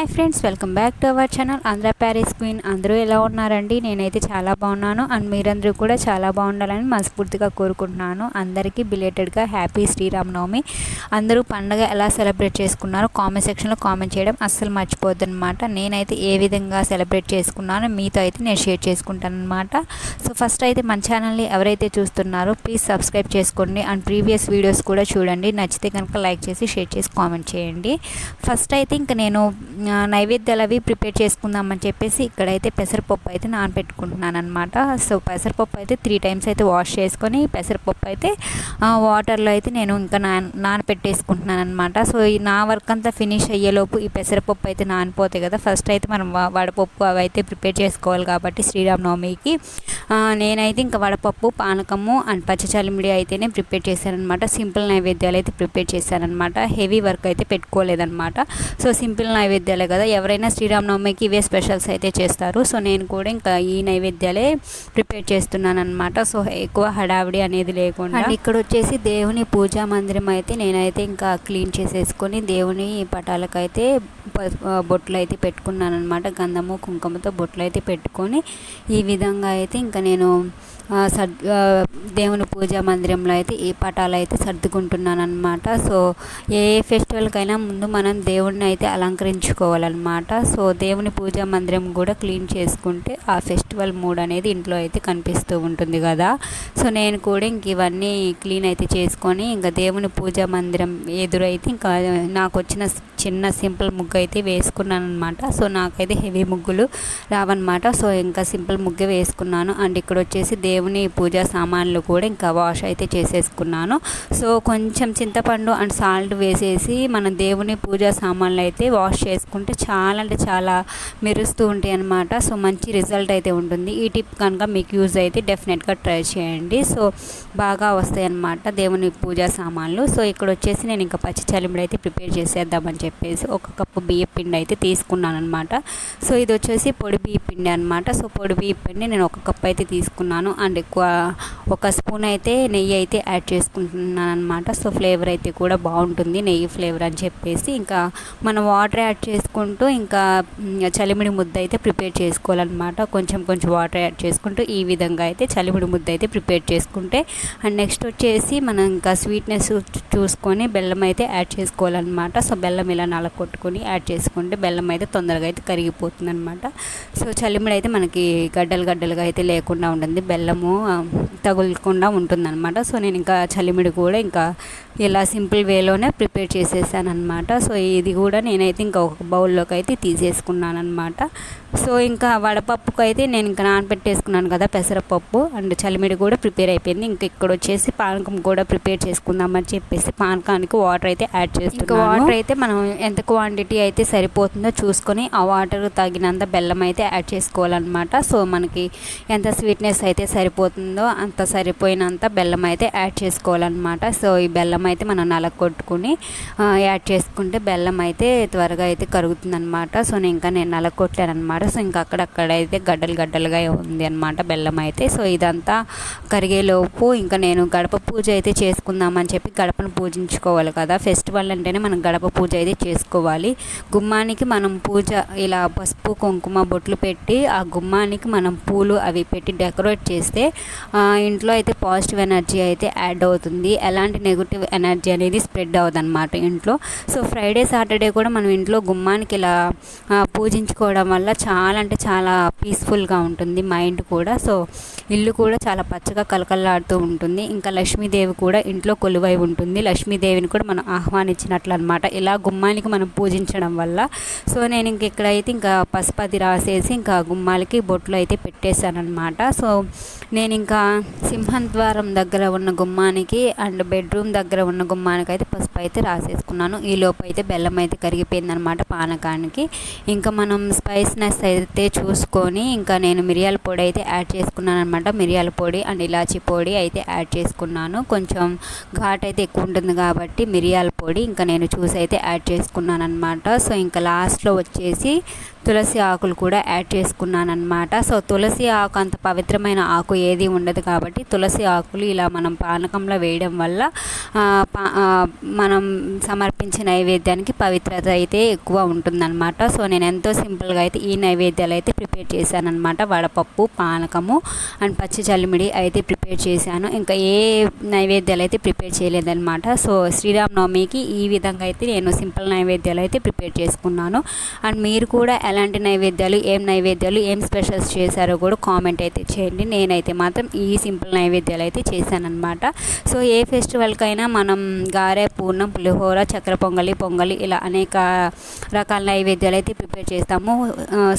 Hi friends welcome back to our channel. Andhra Paris queen. అందరూ ఎలా ఉన్నారండి? నేనైతే చాలా బాగున్నాను. అండ్ మీరందరూ కూడా చాలా బాగుండాలని మనస్ఫూర్తిగా కోరుకుంటున్నాను. అందరికీ బిలేటెడ్గా హ్యాపీ శ్రీరామనవమి. అందరూ పండగ ఎలా సెలబ్రేట్ చేసుకున్నారో కామెంట్ సెక్షన్లో కామెంట్ చేయడం అస్సలు మర్చిపోద్దనమాట నేనైతే ఏ విధంగా సెలబ్రేట్ చేసుకున్నానో మీతో అయితే నేను షేర్ చేసుకుంటాను అనమాట సో ఫస్ట్ అయితే మన ఛానల్ని ఎవరైతే చూస్తున్నారో ప్లీజ్ సబ్స్క్రైబ్ చేసుకోండి. అండ్ ప్రీవియస్ వీడియోస్ కూడా చూడండి. నచ్చితే కనుక లైక్ చేసి షేర్ చేసి కామెంట్ చేయండి. ఫస్ట్ అయితే ఇంకా నేను నైవేద్యాలు అవి ప్రిపేర్ చేసుకుందామని చెప్పేసి ఇక్కడైతే పెసరపప్పు అయితే నానబెట్టుకుంటున్నాను అనమాట సో పెసరపప్పు అయితే త్రీ టైమ్స్ అయితే వాష్ చేసుకొని పెసరపప్పు అయితే వాటర్లో అయితే నేను ఇంకా నా నానపెట్టేసుకుంటున్నాను అనమాట సో ఈ నా వర్క్ అంతా ఫినిష్ అయ్యేలోపు ఈ పెసరపప్పు అయితే నానిపోతాయి కదా. ఫస్ట్ అయితే మనం వడపప్పు అవి అయితే ప్రిపేర్ చేసుకోవాలి కాబట్టి శ్రీరామనవమికి. నేనైతే ఇంకా వడపప్పు పానకము అండ్ పచ్చచల్లిమిడి అయితేనే ప్రిపేర్ చేశానమాట సింపుల్ నైవేద్యాలు అయితే ప్రిపేర్ చేశానమాట హెవీ వర్క్ అయితే పెట్టుకోలేదన్నమాట. సో సింపుల్ నైవేద్యాలు కదా. ఎవరైనా శ్రీరామనవమికి ఇవే స్పెషల్స్ అయితే చేస్తారు. సో నేను కూడా ఇంకా ఈ నైవేద్యాలే ప్రిపేర్ చేస్తున్నాను అనమాట సో ఎక్కువ హడావిడి అనేది లేకుండా. అండ్ ఇక్కడ వచ్చేసి దేవుని పూజా మందిరం అయితే నేనైతే ఇంకా క్లీన్ చేసేసుకొని దేవుని పటాలకైతే బొట్లు అయితే పెట్టుకున్నాను అనమాట గంధము కుంకుమతో బొట్లు అయితే పెట్టుకొని ఈ విధంగా అయితే ఇంకా నేను సర్ దేవుని పూజా మందిరంలో అయితే ఈ పటాలు అయితే సర్దుకుంటున్నాను అనమాట సో ఏ ఏ ఫెస్టివల్కైనా ముందు మనం దేవుడిని అయితే అలంకరించుకోవాలన్నమాట. సో దేవుని పూజా మందిరం కూడా క్లీన్ చేసుకుంటే ఆ ఫెస్టివల్ మూడ్ అనేది ఇంట్లో అయితే కనిపిస్తూ ఉంటుంది కదా. సో నేను కూడా ఇంక ఇవన్నీ క్లీన్ అయితే చేసుకొని ఇంకా దేవుని పూజా మందిరం ఎదురైతే ఇంకా నాకు వచ్చిన చిన్న సింపుల్ ముగ్గు అయితే వేసుకున్నాను అనమాట సో నాకైతే హెవీ ముగ్గులు రావన్నమాట. సో ఇంకా సింపుల్ ముగ్గు వేసుకున్నాను. అండ్ ఇక్కడ వచ్చేసి దేవుని దేవుని పూజా సామాన్లు కూడా ఇంకా వాష్ అయితే చేసేసుకున్నాను. సో కొంచెం చింతపండు అండ్ సాల్ట్ వేసేసి మన దేవుని పూజా సామాన్లు అయితే వాష్ చేసుకుంటే చాలా అంటే చాలా మెరుస్తూ ఉంటాయి అనమాట సో మంచి రిజల్ట్ అయితే ఉంటుంది. ఈ టిప్ కనుక మీకు యూజ్ అయితే డెఫినెట్గా ట్రై చేయండి. సో బాగా వస్తాయి అన్నమాట దేవుని పూజా సామాన్లు. సో ఇక్కడ వచ్చేసి నేను ఇంకా పచ్చి చలిమిడి అయితే ప్రిపేర్ చేసేద్దామని చెప్పేసి ఒక కప్పు బియ్య పిండి అయితే తీసుకున్నాను అనమాట సో ఇది వచ్చేసి పొడి బియ్య పిండి అనమాట సో పొడి బియ్య పిండి నేను ఒక కప్ అయితే తీసుకున్నాను. అండ్ ఎక్కువ ఒక స్పూన్ అయితే నెయ్యి అయితే యాడ్ చేసుకుంటున్నాను అనమాట సో ఫ్లేవర్ అయితే కూడా బాగుంటుంది. నెయ్యి ఫ్లేవర్ అని చెప్పేసి ఇంకా మనం వాటర్ యాడ్ చేసుకుంటూ ఇంకా చలిమిడి ముద్ద అయితే ప్రిపేర్ చేసుకోవాలన్నమాట. కొంచెం కొంచెం వాటర్ యాడ్ చేసుకుంటూ ఈ విధంగా అయితే చలిమిడి ముద్ద అయితే ప్రిపేర్ చేసుకుంటే అండ్ నెక్స్ట్ వచ్చేసి మనం ఇంకా స్వీట్నెస్ చూసుకొని బెల్లం అయితే యాడ్ చేసుకోవాలన్నమాట. సో బెల్లం ఇలా నలకొట్టుకొని యాడ్ చేసుకుంటే బెల్లం అయితే తొందరగా అయితే కరిగిపోతుంది అనమాట సో చలిమిడి అయితే మనకి గడ్డలు గడ్డలుగా అయితే లేకుండా ఉంటుంది. బెల్లం ఆ, తగులకుండా ఉంటుందన్నమాట. సో నేను ఇంకా చలిమిడి కూడా ఇంకా ఇలా సింపుల్ వేలోనే ప్రిపేర్ చేసేసాను అనమాట సో ఇది కూడా నేనైతే ఇంకా ఒక బౌల్లోకి అయితే తీసేసుకున్నాను అనమాట సో ఇంకా వడపప్పుకు అయితే నేను ఇంకా నానబెట్టేసుకున్నాను కదా పెసరపప్పు అండ్ చలిమిడి కూడా ప్రిపేర్ అయిపోయింది. ఇంకా ఇక్కడ వచ్చేసి పానకం కూడా ప్రిపేర్ చేసుకుందామని చెప్పేసి పానకానికి వాటర్ అయితే యాడ్ చేస్తున్నాను. వాటర్ అయితే మనం ఎంత క్వాంటిటీ అయితే సరిపోతుందో చూసుకొని ఆ వాటర్ తగినంత బెల్లం అయితే యాడ్ చేసుకోవాలన్నమాట. సో మనకి ఎంత స్వీట్నెస్ అయితే సరిపోతుందో అంత సరిపోయినంత బెల్లం అయితే యాడ్ చేసుకోవాలన్నమాట. సో ఈ బెల్లం అయితే మనం నలగొట్టుకుని ఆ, యాడ్ చేసుకుంటే బెల్లం అయితే త్వరగా అయితే కరుగుతుందన్నమాట. సో నేను ఇంకా నేను నలగొట్టాను అనమాట సో ఇంకా అక్కడక్కడ అయితే గడ్డలు గడ్డలుగా ఉంది అనమాట బెల్లం అయితే. సో ఇదంతా కరిగేలోపు ఇంకా నేను గడప పూజ అయితే చేసుకుందామని చెప్పి గడపను పూజించుకోవాలి కదా. ఫెస్టివల్ అంటేనే మనం గడప పూజ అయితే చేసుకోవాలి. గుమ్మానికి మనం పూజ ఇలా పసుపు కుంకుమ బొట్లు పెట్టి ఆ గుమ్మానికి మనం పూలు అవి పెట్టి డెకరేట్ చేస్తే ఇంట్లో అయితే పాజిటివ్ ఎనర్జీ అయితే యాడ్ అవుతుంది. ఎలాంటి నెగిటివ్ ఎనర్జీ అనేది స్ప్రెడ్ అవ్వదు అనమాట ఇంట్లో. సో ఫ్రైడే సాటర్డే కూడా మనం ఇంట్లో గుమ్మానికి ఇలా పూజించుకోవడం వల్ల చాలా అంటే చాలా పీస్ఫుల్గా ఉంటుంది మైండ్ కూడా. సో ఇల్లు కూడా చాలా పచ్చగా కలకల్లాడుతూ ఉంటుంది. ఇంకా లక్ష్మీదేవి కూడా ఇంట్లో కొలువై ఉంటుంది. లక్ష్మీదేవిని కూడా మనం ఆహ్వానించినట్లు అనమాట ఇలా గుమ్మానికి మనం పూజించడం వల్ల. సో నేను ఇంక ఇక్కడైతే ఇంకా పసుపది రాసేసి ఇంకా గుమ్మాలకి బొట్లు అయితే పెట్టేశానమాట సో నేను ఇంకా సింహం ద్వారం దగ్గర ఉన్న గుమ్మానికి అండ్ బెడ్రూమ్ దగ్గర ఉన్న గుమ్మానికి అయితే పసుపు అయితే రాసేసుకున్నాను. ఈ లోపు అయితే బెల్లం అయితే కరిగిపోయిందనమాట పానకానికి. ఇంకా మనం స్పైస్నెస్ కాస్త అయితే చూసుకొని ఇంకా నేను మిరియాల పొడి అయితే యాడ్ చేసుకున్నాను అనమాట మిరియాల పొడి అండ్ ఇలాచి పొడి అయితే యాడ్ చేసుకున్నాను. కొంచెం ఘాట్ అయితే ఎక్కువ ఉంటుంది కాబట్టి మిరియాల పొడి ఇంకా నేను చూసి అయితే యాడ్ చేసుకున్నాను అనమాట సో ఇంకా లాస్ట్లో వచ్చేసి తులసి ఆకులు కూడా యాడ్ చేసుకున్నాను అనమాట సో తులసి ఆకు అంత పవిత్రమైన ఆకు ఏది ఉండదు కాబట్టి తులసి ఆకులు ఇలా మనం పానకంలో వేయడం వల్ల మనం సమర్పించే నైవేద్యానికి పవిత్రత అయితే ఎక్కువ ఉంటుందన్నమాట. సో నేను ఎంతో సింపుల్గా అయితే ఈ నైవేద్యాలు అయితే ప్రిపేర్ చేశానమాట వడపప్పు పానకము అండ్ పచ్చి చల్లిమిడి అయితే ప్రిపేర్ చేశాను. ఇంకా ఏ నైవేద్యాలు అయితే ప్రిపేర్ చేయలేదన్నమాట. సో శ్రీరామనవమికి ఈ విధంగా అయితే నేను సింపుల్ నైవేద్యాలు అయితే ప్రిపేర్ చేసుకున్నాను. అండ్ మీరు కూడా ఎలాంటి నైవేద్యాలు ఏం నైవేద్యాలు ఏం స్పెషల్స్ చేశారో కూడా కామెంట్ అయితే చేయండి. నేనైతే మాత్రం ఈ సింపుల్ నైవేద్యాలు అయితే చేశానమాట సో ఏ ఫెస్టివల్కైనా మనం గారె పూర్ణం పులిహోర చక్కెర పొంగలి పొంగలి ఇలా అనేక రకాల నైవేద్యాలు అయితే ప్రిపేర్ చేస్తాము.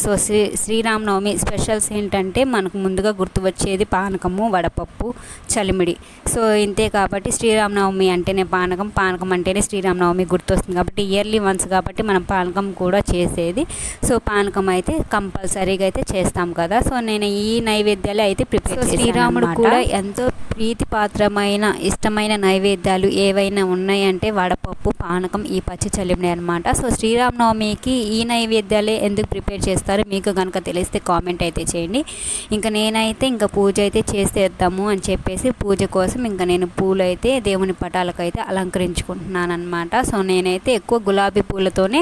సో శ్రీ శ్రీరామ్ శ్రీరామనవమి స్పెషల్స్ ఏంటంటే మనకు ముందుగా గుర్తు వచ్చేది పానకము వడపప్పు చలిమిడి. సో ఇంతే కాబట్టి శ్రీరామనవమి అంటేనే పానకం. పానకం అంటేనే శ్రీరామనవమి గుర్తొస్తుంది కాబట్టి ఇయర్లీ వన్స్ కాబట్టి మనం పానకం కూడా చేసేది. సో పానకం అయితే కంపల్సరీగా అయితే చేస్తాం కదా. సో నేను ఈ నైవేద్యాలు అయితే ప్రిపేర్ శ్రీరాముడు కూడా ఎంతో ప్రీతిపాత్రమైన ఇష్టమైన నైవేద్యాలు ఏవైనా ఉన్నాయంటే వడపప్పు పానకం ఈ పచ్చి చలిమిడి అనమాట సో శ్రీరామనవమికి ఈ నైవేద్యాలే ఎందుకు ప్రిపేర్ చేస్తారో? మీకు కనుక తెలిస్తే కామెంట్ అయితే చేయండి. ఇంకా నేనైతే ఇంకా పూజ అయితే చేసేద్దాము అని చెప్పేసి పూజ కోసం ఇంకా నేను పూలు అయితే దేవుని పటాలకు అయితే అలంకరించుకుంటున్నాను అనమాట సో నేనైతే ఎక్కువ గులాబీ పూలతోనే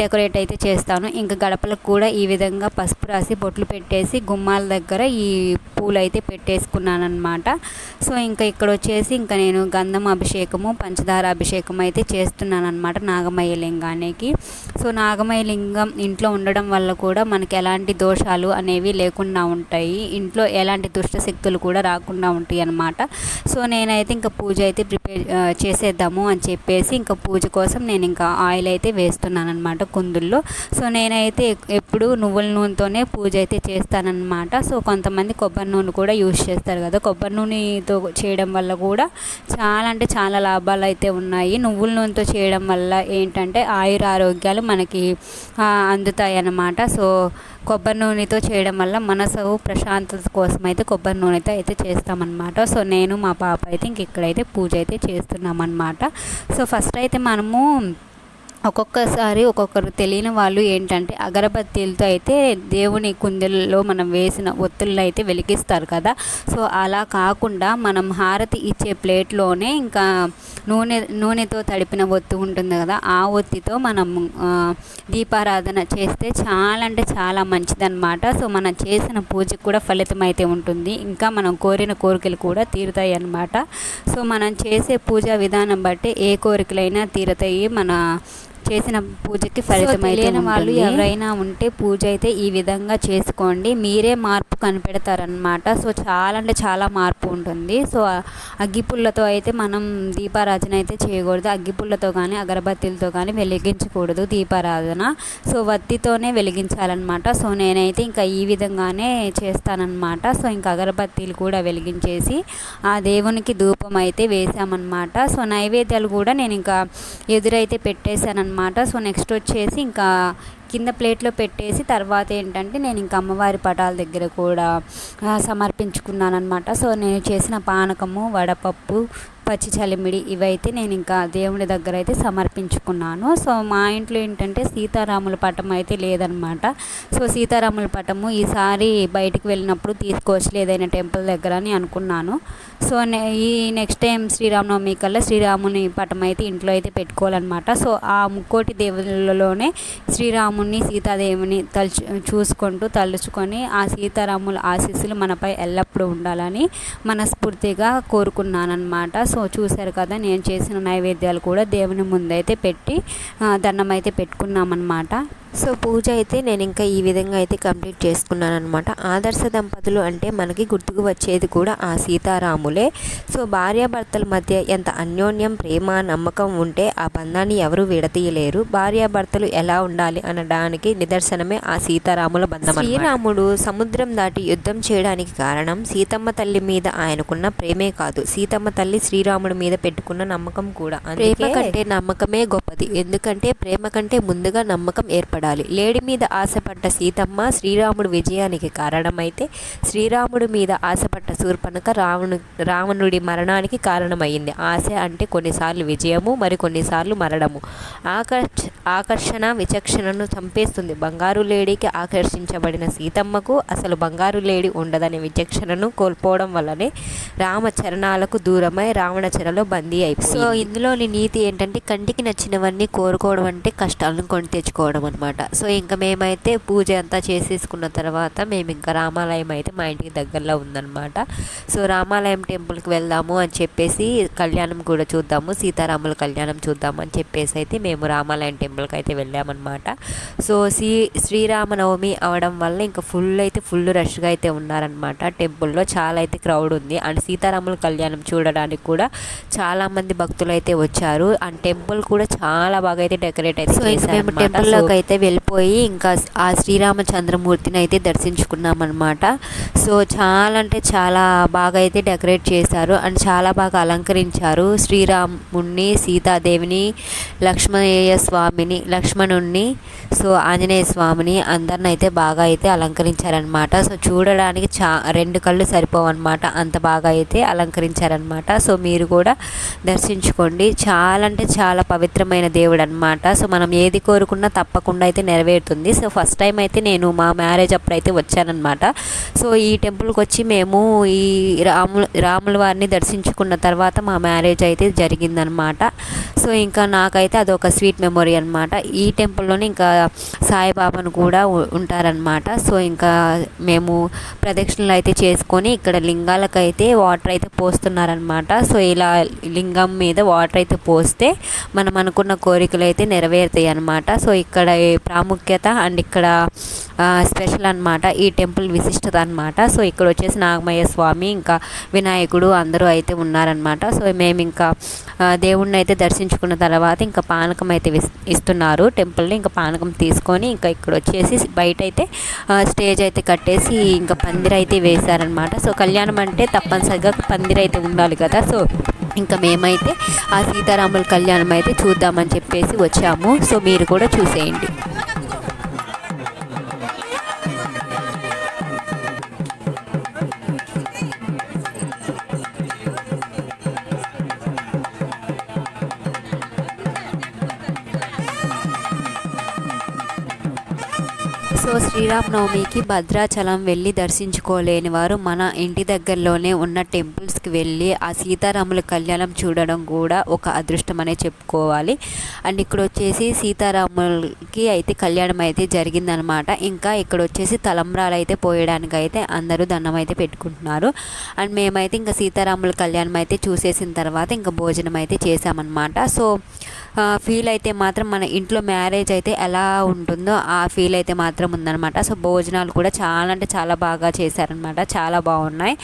డెకరేట్ అయితే చేస్తాను. ఇంకా గడపలకు కూడా ఈ విధంగా పసుపు రాసి బొట్లు పెట్టేసి గుమ్మాల దగ్గర ఈ పూలు అయితే పెట్టేసుకున్నాను అనమాట సో ఇంకా ఇక్కడ వచ్చేసి ఇంకా నేను గంధం అభిషేకము పంచదార అభిషేకం అయితే చేస్తున్నాను అనమాట నాగమయ్య లింగానికి సో నాగమయ్య లింగం ఇంట్లో ఉండడం వల్ల కూడా మనకి ఎలాంటి దోషాలు అనేవి లేకుండా ఉంటాయి. ఇంట్లో ఎలాంటి దుష్ట శక్తులు కూడా రాకుండా ఉంటాయి అన్నమాట. సో నేనైతే ఇంకా పూజ అయితే ప్రిపేర్ చేసేద్దాము అని చెప్పేసి ఇంకా పూజ కోసం నేను ఇంకా ఆయిల్ అయితే వేస్తున్నాను అనమాట కుందుల్లో. సో నేనైతే ఎప్పుడు నువ్వుల నూనెతోనే పూజ అయితే చేస్తానన్నమాట. సో కొంతమంది కొబ్బరి నూనె కూడా యూజ్ చేస్తారు కదా. కొబ్బరి నూనెతో చేయడం వల్ల కూడా చాలా అంటే చాలా లాభాలు అయితే ఉన్నాయి. నువ్వుల నూనెతో చేయడం వల్ల ఏంటంటే ఆయుర ఆరోగ్యాలు మనకి అందుతాయి అన్నమాట సో కొబ్బరి కొబ్బరి నూనెతో చేయడం వల్ల మనసు ప్రశాంతత కోసం అయితే కొబ్బరి నూనెతో అయితే చేస్తామన్నమాట. సో నేను మా పాప అయితే ఇంక ఇక్కడైతే పూజ అయితే చేస్తున్నామన్నమాట. సో ఫస్ట్ అయితే మనము ఒక్కొక్కసారి ఒక్కొక్కరు తెలియని వాళ్ళు ఏంటంటే అగరబత్తీలతో అయితే దేవుని కుందెల్లో మనం వేసిన ఒత్తులను అయితే వెలిగిస్తారు కదా. సో అలా కాకుండా మనం హారతి ఇచ్చే ప్లేట్లోనే ఇంకా నూనె నూనెతో తడిపిన ఒత్తి ఉంటుంది కదా ఆ ఒత్తితో మనం దీపారాధన చేస్తే చాలా అంటే చాలా మంచిదన్నమాట. సో మనం చేసిన పూజకు కూడా ఫలితం అయితే ఉంటుంది. ఇంకా మనం కోరిన కోరికలు కూడా తీరుతాయి అన్నమాట సో మనం చేసే పూజా విధానం బట్టి ఏ కోరికలైనా తీరుతాయి. మన చేసిన పూజకి ఫలితం అయితే వాళ్ళు ఎవరైనా ఉంటే పూజ అయితే ఈ విధంగా చేసుకోండి. మీరే మార్పు కనిపెడతారనమాట సో చాలా అంటే చాలా మార్పు ఉంటుంది. సో అగ్గిపుల్లతో అయితే మనం దీపారాధన అయితే చేయకూడదు. అగ్గిపుల్లతో కానీ అగరబత్తీలతో కానీ వెలిగించకూడదు దీపారాధన. సో వత్తితోనే వెలిగించాలన్నమాట. సో నేనైతే ఇంకా ఈ విధంగానే చేస్తానన్నమాట. సో ఇంకా అగరబత్తీలు కూడా వెలిగించేసి ఆ దేవునికి ధూపం అయితే వేసామన్నమాట సో నైవేద్యాలు కూడా నేను ఇంకా ఎదురైతే పెట్టేశాను అనమాట సో నెక్స్ట్ వచ్చేసి ఇంకా కింద ప్లేట్లో పెట్టేసి తర్వాత ఏంటంటే నేను ఇంకా అమ్మవారి పటాల దగ్గర కూడా సమర్పించుకున్నాను అనమాట సో నేను చేసిన పానకము వడపప్పు పచ్చి చలిమిడి ఇవైతే నేను ఇంకా దేవుడి దగ్గర అయితే సమర్పించుకున్నాను. సో మా ఇంట్లో ఏంటంటే సీతారాముల పటం అయితే లేదనమాట. సో సీతారాముల పటము ఈసారి బయటికి వెళ్ళినప్పుడు తీసుకోవచ్చు ఏదైనా టెంపుల్ దగ్గర అని అనుకున్నాను. సో ఈ నెక్స్ట్ టైం శ్రీరామనవమి కల్లా శ్రీరాముని పటం అయితే ఇంట్లో అయితే పెట్టుకోవాలన్నమాట సో ఆ ముక్కోటి దేవుళ్ళలోనే శ్రీరాముని సీతాదేవిని తలుచు చూసుకుంటూ తలుచుకొని ఆ సీతారాముల ఆశీస్సులు మనపై ఎల్లప్పుడూ ఉండాలని మనస్ఫూర్తిగా కోరుకున్నానమాట సో చూశారు కదా నేను చేసిన నైవేద్యాలు కూడా దేవుని ముందైతే పెట్టి దండం అయితే పెట్టుకున్నామన్నమాట. సో పూజ అయితే నేను ఇంకా ఈ విధంగా అయితే కంప్లీట్ చేసుకున్నాను అనమాట ఆదర్శ దంపతులు అంటే మనకి గుర్తుకు వచ్చేది కూడా ఆ సీతారాములే. సో భార్యాభర్తల మధ్య ఎంత అన్యోన్యం ప్రేమ నమ్మకం ఉంటే ఆ బంధాన్ని ఎవరు విడతీయలేరు. భార్యాభర్తలు ఎలా ఉండాలి అనడానికి నిదర్శనమే ఆ సీతారాముల బంధం శ్రీరాముడు సముద్రం దాటి యుద్ధం చేయడానికి కారణం సీతమ్మ తల్లి మీద ఆయనకున్న ప్రేమే కాదు. సీతమ్మ తల్లి శ్రీరాముడి మీద పెట్టుకున్న నమ్మకం కూడా. ప్రేమ కంటే నమ్మకమే గొప్పది. ఎందుకంటే ప్రేమ కంటే ముందుగా నమ్మకం ఏర్పడుతుంది పడాలి లేడి మీద ఆశపడ్డ సీతమ్మ శ్రీరాముడు విజయానికి కారణమైతే శ్రీరాముడి మీద ఆశపడ్డ శూర్పణక రావణు రావణుడి మరణానికి కారణమైంది. ఆశ అంటే కొన్నిసార్లు విజయము మరి కొన్నిసార్లు మరణము. ఆకర్ష ఆకర్షణ విచక్షణను చంపేస్తుంది. బంగారు లేడీకి ఆకర్షించబడిన సీతమ్మకు అసలు బంగారు లేడి ఉండదనే విచక్షణను కోల్పోవడం వల్లనే రామచరణాలకు దూరమై రావణ చెరలో బందీ అయిపోయింది. సో ఇందులోని నీతి ఏంటంటే కంటికి నచ్చినవన్నీ కోరుకోవడం అంటే కష్టాలను కొని తెచ్చుకోవడం అనమాట సో ఇంకా మేమైతే పూజ అంతా చేసేసుకున్న తర్వాత మేము ఇంకా రామాలయం అయితే మా ఇంటికి దగ్గరలో ఉందన్నమాట. సో రామాలయం టెంపుల్కి వెళ్దాము అని చెప్పేసి కళ్యాణం కూడా చూద్దాము సీతారాముల కళ్యాణం చూద్దాము అని చెప్పేసి అయితే మేము రామాలయం టెంపుల్కి అయితే వెళ్ళామన్నమాట. సో శ్రీ శ్రీరామనవమి అవడం వల్ల ఇంకా ఫుల్ అయితే ఫుల్ రష్గా అయితే ఉన్నారనమాట టెంపుల్లో. చాలా అయితే క్రౌడ్ ఉంది. అండ్ సీతారాముల కళ్యాణం చూడడానికి కూడా చాలా మంది భక్తులు అయితే వచ్చారు. అండ్ టెంపుల్ కూడా చాలా బాగా అయితే డెకరేట్ అయితే చేశారన్నమాట. టెంపుల్లోకి అయితే వెళ్ళిపోయి ఇంకా ఆ శ్రీరామచంద్రమూర్తిని అయితే దర్శించుకున్నాం అనమాట సో చాలా అంటే చాలా బాగా అయితే డెకరేట్ చేశారు అండ్ చాలా బాగా అలంకరించారు శ్రీరాముణ్ణి సీతాదేవిని లక్ష్మణయ్య స్వామిని లక్ష్మణుణ్ణి సో ఆంజనేయ స్వామిని అందరిని అయితే బాగా అయితే అలంకరించారనమాట సో చూడడానికి చా రెండు కళ్ళు సరిపోవన్నమాట అంత బాగా అయితే అలంకరించారనమాట సో మీరు కూడా దర్శించుకోండి. చాలా అంటే చాలా పవిత్రమైన దేవుడు అనమాట సో మనం ఏది కోరుకున్నా తప్పకుండా అయితే నెరవేరుతుంది. సో ఫస్ట్ టైం అయితే నేను మా మ్యారేజ్ అప్పుడు అయితే వచ్చానమాట సో ఈ టెంపుల్కి వచ్చి మేము ఈ రాముల రాముల వారిని దర్శించుకున్న తర్వాత మా మ్యారేజ్ అయితే జరిగిందనమాట సో ఇంకా నాకైతే అదొక స్వీట్ మెమొరీ అనమాట ఈ టెంపుల్లోనే ఇంకా సాయిబాబాను కూడా ఉంటారనమాట సో ఇంకా మేము ప్రదక్షిణలు అయితే చేసుకొని ఇక్కడ లింగాలకైతే వాటర్ అయితే పోస్తున్నారనమాట సో ఇలా లింగం మీద వాటర్ అయితే పోస్తే మనం అనుకున్న కోరికలు అయితే నెరవేరుతాయి అనమాట సో ఇక్కడ ప్రాముఖ్యత అండ్ ఇక్కడ స్పెషల్ అనమాట ఈ టెంపుల్ విశిష్టత అనమాట సో ఇక్కడ వచ్చేసి నాగమయ్య స్వామి ఇంకా వినాయకుడు అందరూ అయితే ఉన్నారనమాట సో మేము ఇంకా దేవుణ్ణి అయితే దర్శించుకున్న తర్వాత ఇంకా పానకం అయితే విస్- ఇస్తున్నారు టెంపుల్ని. ఇంకా పానకం తీసుకొని ఇంకా ఇక్కడ వచ్చేసి బయట అయితే స్టేజ్ అయితే కట్టేసి ఇంకా పందిరైతే వేశారనమాట సో కళ్యాణం అంటే తప్పనిసరిగా పందిరైతే ఉండాలి కదా. సో ఇంకా మేమైతే ఆ సీతారాముల కళ్యాణం అయితే చూద్దామని చెప్పేసి వచ్చాము. సో మీరు కూడా చూసేయండి. సో శ్రీరామనవమికి భద్రాచలం వెళ్ళి దర్శించుకోలేని వారు మన ఇంటి దగ్గరలోనే ఉన్న టెంపుల్స్కి వెళ్ళి ఆ సీతారాముల కళ్యాణం చూడడం కూడా ఒక అదృష్టం అనే చెప్పుకోవాలి. అండ్ ఇక్కడ వచ్చేసి సీతారాములకి అయితే కళ్యాణం అయితే జరిగిందనమాట. ఇంకా ఇక్కడ వచ్చేసి తలంబ్రాలు అయితే పోయడానికి అయితే అందరూ దండం అయితే పెట్టుకుంటున్నారు. అండ్ మేమైతే ఇంకా సీతారాముల కళ్యాణం అయితే చూసేసిన తర్వాత ఇంకా భోజనం అయితే చేశామన్నమాట సో ఫీల్ అయితే మాత్రం మన ఇంట్లో మ్యారేజ్ అయితే ఎలా ఉంటుందో ఆ ఫీల్ అయితే మాత్రం ఉందన్నమాట. సో భోజనాలు కూడా చాలా అంటే చాలా బాగా చేశారనమాట చాలా బాగున్నాయి.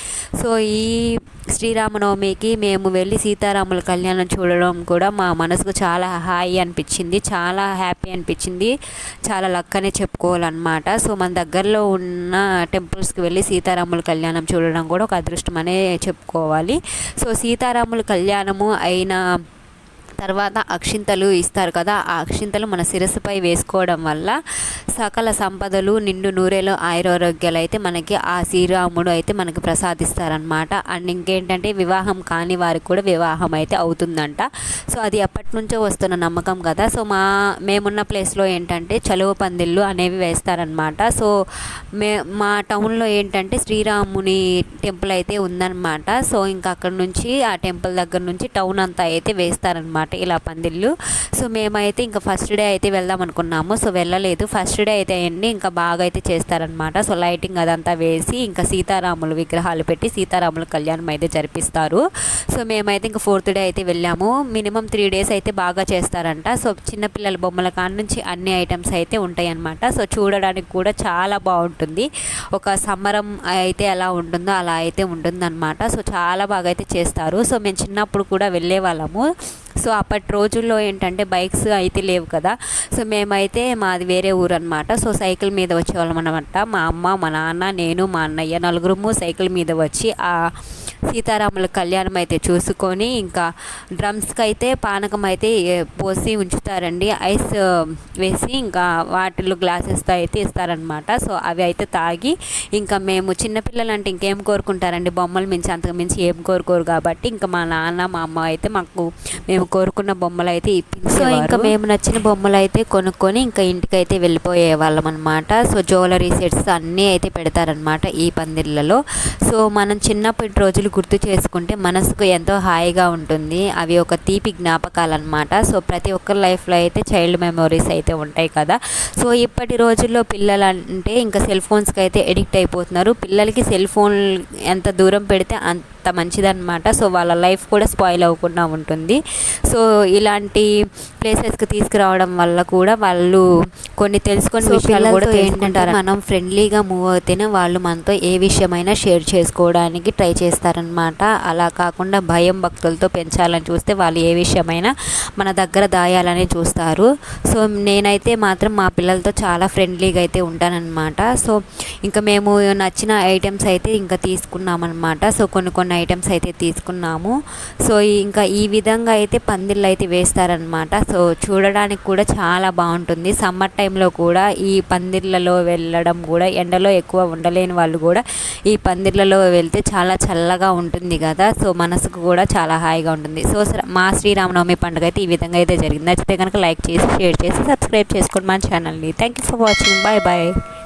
సో ఈ శ్రీరామనవమికి మేము వెళ్ళి సీతారాముల కళ్యాణం చూడడం కూడా మా మనసుకు చాలా హాయి అనిపించింది. చాలా హ్యాపీ అనిపించింది. చాలా లక్ అనే చెప్పుకోవాలన్నమాట. సో మన దగ్గరలో ఉన్న టెంపుల్స్కి వెళ్ళి సీతారాముల కళ్యాణం చూడడం కూడా ఒక అదృష్టం అనే చెప్పుకోవాలి. సో సీతారాముల కళ్యాణము అయిన తర్వాత అక్షింతలు ఇస్తారు కదా ఆ అక్షింతలు మన శిరస్సుపై వేసుకోవడం వల్ల సకల సంపదలు నిండు నూరేలు ఆయురారోగ్యాలు అయితే మనకి ఆ శ్రీరాముడు అయితే మనకి ప్రసాదిస్తారనమాట అండ్ ఇంకేంటంటే వివాహం కాని వారికి కూడా వివాహం అయితే అవుతుందంట. సో అది ఎప్పటి నుంచో వస్తున్న నమ్మకం కదా. సో మా మేమున్న ప్లేస్లో ఏంటంటే చలువ పందిళ్ళు అనేవి వేస్తారనమాట సో మే మా టౌన్లో ఏంటంటే శ్రీరాముని టెంపుల్ అయితే ఉందన్నమాట. సో ఇంకా అక్కడ నుంచి ఆ టెంపుల్ దగ్గర నుంచి టౌన్ అంతా అయితే వేస్తారనమాట ఇలా పందిళ్ళు. సో మేమైతే ఇంకా ఫస్ట్ డే అయితే వెళ్దాం అనుకున్నాము. సో వెళ్ళలేదు. ఫస్ట్ డే అయితే అండి ఇంకా బాగా అయితే చేస్తారనమాట. సో లైటింగ్ అదంతా వేసి ఇంకా సీతారాములు విగ్రహాలు పెట్టి సీతారాముల కళ్యాణం అయితే జరిపిస్తారు. సో మేమైతే ఇంకా ఫోర్త్ డే అయితే వెళ్ళాము. మినిమం త్రీ డేస్ అయితే బాగా చేస్తారంట. సో చిన్నపిల్లల బొమ్మల కాడ నుంచి అన్ని ఐటమ్స్ అయితే ఉంటాయి అన్నమాట సో చూడడానికి కూడా చాలా బాగుంటుంది. ఒక సంబరం అయితే ఎలా ఉంటుందో అలా అయితే ఉంటుందన్నమాట. సో చాలా బాగా అయితే చేస్తారు. సో మేము చిన్నప్పుడు కూడా వెళ్ళే వాళ్ళము సో అప్పటి రోజుల్లో ఏంటంటే బైక్స్ అయితే లేవు కదా. సో మేమైతే మాది వేరే ఊరు అనమాట సో సైకిల్ మీద వచ్చేవాళ్ళం అనమాట మా అమ్మ మా నాన్న నేను మా అన్నయ్య నలుగురము సైకిల్ మీద వచ్చి ఆ సీతారాముల కళ్యాణం అయితే చూసుకొని ఇంకా డ్రమ్స్కి అయితే పానకం అయితే పోసి ఉంచుతారండి. ఐస్ వేసి ఇంకా వాటిలో గ్లాసెస్తో అయితే ఇస్తారనమాట సో అవి అయితే తాగి ఇంకా మేము చిన్నపిల్లలు అంటే ఇంకేం కోరుకుంటారండి? బొమ్మలు మించి అంతకు మించి ఏం కోరుకోరు కాబట్టి ఇంకా మా నాన్న మా అమ్మ అయితే మాకు మేము కోరుకున్న బొమ్మలు అయితే సో ఇంకా మేము నచ్చిన బొమ్మలు అయితే కొనుక్కొని ఇంకా ఇంటికి అయితే వెళ్ళిపోయే వాళ్ళం అనమాట సో జ్యువెలరీ సెట్స్ అన్నీ అయితే పెడతారనమాట ఈ పందిళ్ళలో. సో మనం చిన్నప్పటి రోజులు గుర్తు చేసుకుంటే మనసుకు ఎంతో హాయిగా ఉంటుంది. అవి ఒక తీపి జ్ఞాపకాలు అనమాట సో ప్రతి ఒక్కరి లైఫ్లో అయితే చైల్డ్ మెమొరీస్ అయితే ఉంటాయి కదా. సో ఇప్పటి రోజుల్లో పిల్లలు అంటే ఇంకా సెల్ ఫోన్స్కి అయితే ఎడిక్ట్ అయిపోతున్నారు. పిల్లలకి సెల్ ఫోన్ ఎంత దూరం పెడితే అంత మంచిదన్నమాట. సో వాళ్ళ లైఫ్ కూడా స్పాయిల్ అవ్వకుండా ఉంటుంది. సో ఇలాంటి ప్లేసెస్కి తీసుకురావడం వల్ల కూడా వాళ్ళు కొన్ని తెలుసుకొని విషయాలు కూడా ఏంటంటారు మనం ఫ్రెండ్లీగా మూవ్ అవుతేనే వాళ్ళు మనతో ఏ విషయమైనా షేర్ చేసుకోవడానికి ట్రై చేస్తారనమాట అలా కాకుండా భయం భక్తులతో పెంచాలని చూస్తే వాళ్ళు ఏ విషయమైనా మన దగ్గర దాయాలని చూస్తారు. సో నేనైతే మాత్రం మా పిల్లలతో చాలా ఫ్రెండ్లీగా అయితే ఉంటానన్నమాట. సో ఇంకా మేము నచ్చిన ఐటమ్స్ అయితే ఇంకా తీసుకున్నామన్నమాట. సో కొన్ని కొన్ని ఐటమ్స్ అయితే తీసుకున్నాము. సో ఇంకా ఈ విధంగా అయితే పందిళ్ళు అయితే వేస్తారనమాట సో చూడడానికి కూడా చాలా బాగుంటుంది. సమ్మర్ టైంలో కూడా ఈ పందిర్లలో వెళ్ళడం కూడా ఎండలో ఎక్కువ ఉండలేని వాళ్ళు కూడా ఈ పందిర్లలో వెళ్తే చాలా చల్లగా ఉంటుంది కదా. సో మనసుకు కూడా చాలా హాయిగా ఉంటుంది. సో మా శ్రీరామనవమి పండుగ అయితే ఈ విధంగా అయితే జరిగింది. నచ్చితే కనుక లైక్ చేసి షేర్ చేసి సబ్స్క్రైబ్ చేసుకోండి మా ఛానల్ని thank you for watching bye bye